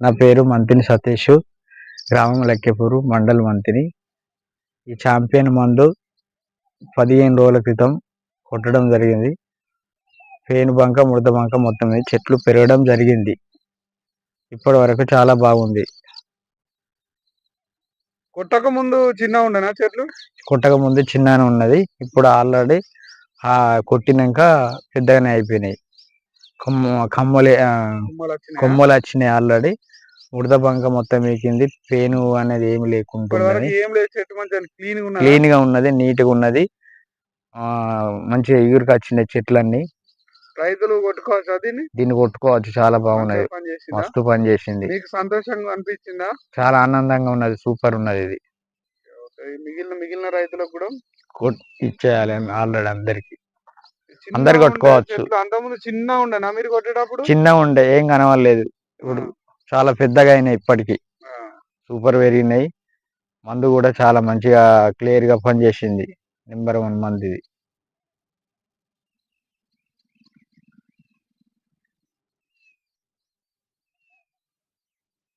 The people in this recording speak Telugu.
నా పేరు మంతిని సతీష్. గ్రామం లెక్కెపూరు మండల్ మంతిని. ఈ ఛాంపియన్ మందు పదిహేను రోజుల క్రితం కొట్టడం జరిగింది. పేను బంక ముడత బంక మొత్తం చెట్లు పెరగడం జరిగింది. ఇప్పటి వరకు చాలా బాగుంది. కొట్టక ముందు చిన్న ఉండనా చెట్లు? కొట్టక ముందు చిన్నగానే ఉన్నది. ఇప్పుడు ఆల్రెడీ ఆ కొట్టినాక పెద్దగానే అయిపోయినాయి. కొమ్మ కమ్మలే? కొమ్మలు వచ్చినాయి ఆల్రెడీ. ముడత బంక మొత్తం ఎక్కింది పేను అనేది ఏమి లేకుండా క్లీన్గా ఉన్నదా? నీట్గా ఉన్నది. ఆ మంచిగా ఎగురుకు వచ్చినాయి చెట్లన్నీ. రైతులు కొట్టుకోవచ్చు దీన్ని? దీన్ని కొట్టుకోవచ్చు. చాలా బాగున్నది. మస్తు పని చేసింది. సంతోషంగా అనిపించిందా? చాలా ఆనందంగా ఉన్నది. సూపర్ ఉన్నది ఇది. మిగిలిన మిగిలిన రైతులకు కూడా? ఇచ్చేయాలి ఆల్రెడీ అందరికి. అందరు కొట్టుకోవచ్చు. అంతకుముందు చిన్న ఉండనా మీరు కొట్టేటప్పుడు? చిన్న ఉండే. ఏం కనవలేదు ఇప్పుడు చాలా పెద్దగా అయినాయి ఇప్పటికి. సూపర్ పెరిగినాయి మందు కూడా చాలా మంచిగా క్లియర్గా పనిచేసింది. నెంబర్ వన్ మంది ఇది